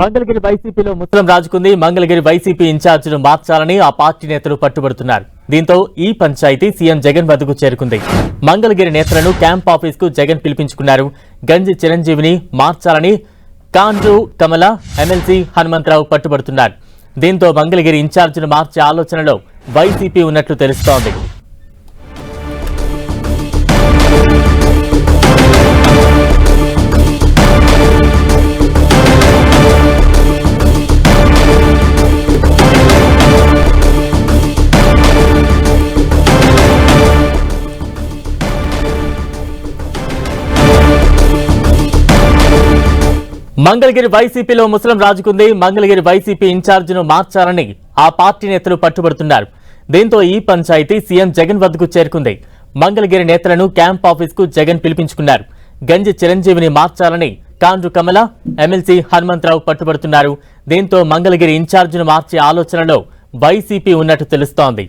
మంగళగిరి వైసీపీలో ముసలం రాజుకుంది. మంగళగిరి వైసీపీ ఇన్ఛార్జిను మార్చాలని ఆ పార్టీ నేతలు పట్టుబడుతున్నారు. దీంతో ఈ పంచాయతీ సీఎం జగన్ వద్దకు చేరుకుంది. మంగళగిరి నేతలను క్యాంప్ ఆఫీస్కు జగన్ పిలిపించుకున్నారు. గంజి చిరంజీవిని మార్చాలని కాండ్రు కమల ఎమ్మెల్సీ హనుమంతరావు పట్టుబడుతున్నారు. దీంతో మంగళగిరి ఇన్ఛార్జిను మార్చే ఆలోచనలో వైసీపీ ఉన్నట్లు తెలుస్తోంది. మంగళగిరి వైసీపీలో ముస్లిం రాజుకుంది. మంగళగిరి వైసీపీ ఇన్ఛార్జిను మార్చాలని ఆ పార్టీ నేతలు పట్టుబడుతున్నారు. దీంతో ఈ పంచాయతీ సీఎం జగన్ వద్దకు చేరుకుంది. మంగళగిరి నేతలను క్యాంప్ ఆఫీస్కు జగన్ పిలిపించుకున్నారు. గంజి చిరంజీవిని మార్చాలని కాండ్రు కమల ఎమ్మెల్సీ హనుమంతరావు పట్టుబడుతున్నారు. దీంతో మంగళగిరి ఇన్ఛార్జిను మార్చే ఆలోచనలో వైసీపీ ఉన్నట్టు తెలుస్తోంది.